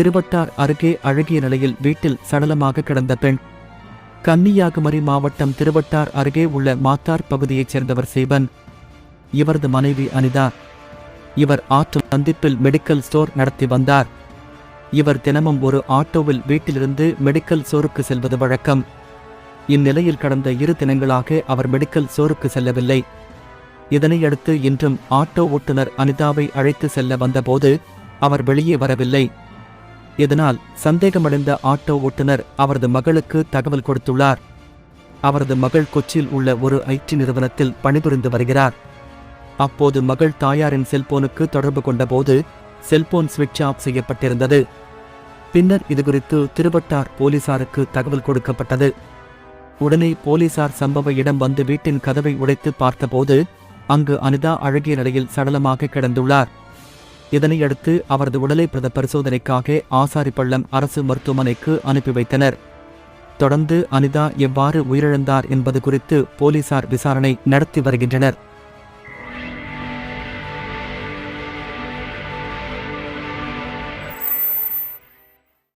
திருவட்டார் அருகே அழகிய நிலையில் வீட்டில் சடலமாக கிடந்த பெண். கன்னியாகுமரி மாவட்டம் திருவட்டார் அருகே உள்ள மாத்தார் பகுதியைச் சேர்ந்தவர் சீபன். இவரது மனைவி அனிதா. இவர் ஆற்று சந்திப்பில் மெடிக்கல் ஸ்டோர் நடத்தி வந்தார். இவர் தினமும் ஒரு ஆட்டோவில் வீட்டிலிருந்து மெடிக்கல் ஸ்டோருக்கு செல்வது வழக்கம். இந்நிலையில் கடந்த இரு தினங்களாக அவர் மெடிக்கல் ஸ்டோருக்கு செல்லவில்லை. இதனையடுத்து இன்றும் ஆட்டோ ஓட்டுநர் அனிதாவை அழைத்து செல்ல வந்தபோது அவர் வெளியே வரவில்லை. இதனால் சந்தேகமடைந்த ஆட்டோ ஓட்டுநர் அவரது மகளுக்கு தகவல் கொடுத்துள்ளார். அவரது மகள் கொச்சியில் உள்ள ஒரு ஐடி நிறுவனத்தில் பணிபுரிந்து வருகிறார். அப்போது மகள் தாயாரின் செல்போனுக்கு தொடர்பு கொண்டபோது செல்போன் சுவிட்ச் ஆஃப் செய்யப்பட்டிருந்தது. பின்னர் இதுகுறித்து திருவட்டார் போலீசாருக்கு தகவல் கொடுக்கப்பட்டது. உடனே போலீசார் சம்பவ இடம் வந்து வீட்டின் கதவை உடைத்து பார்த்தபோது அங்கு அனிதா அழகிய நிலையில் சடலமாக கிடந்துள்ளார். இதனையடுத்து அவரது உடலை பிரத பரிசோதனைக்காக ஆசாரிப்பள்ளம் அரசு மருத்துவமனைக்கு அனுப்பி வைத்தனர். தொடர்ந்து அனிதா எவ்வாறு உயிரிழந்தார் என்பது குறித்து போலீசார் விசாரணை நடத்தி வருகின்றனர்.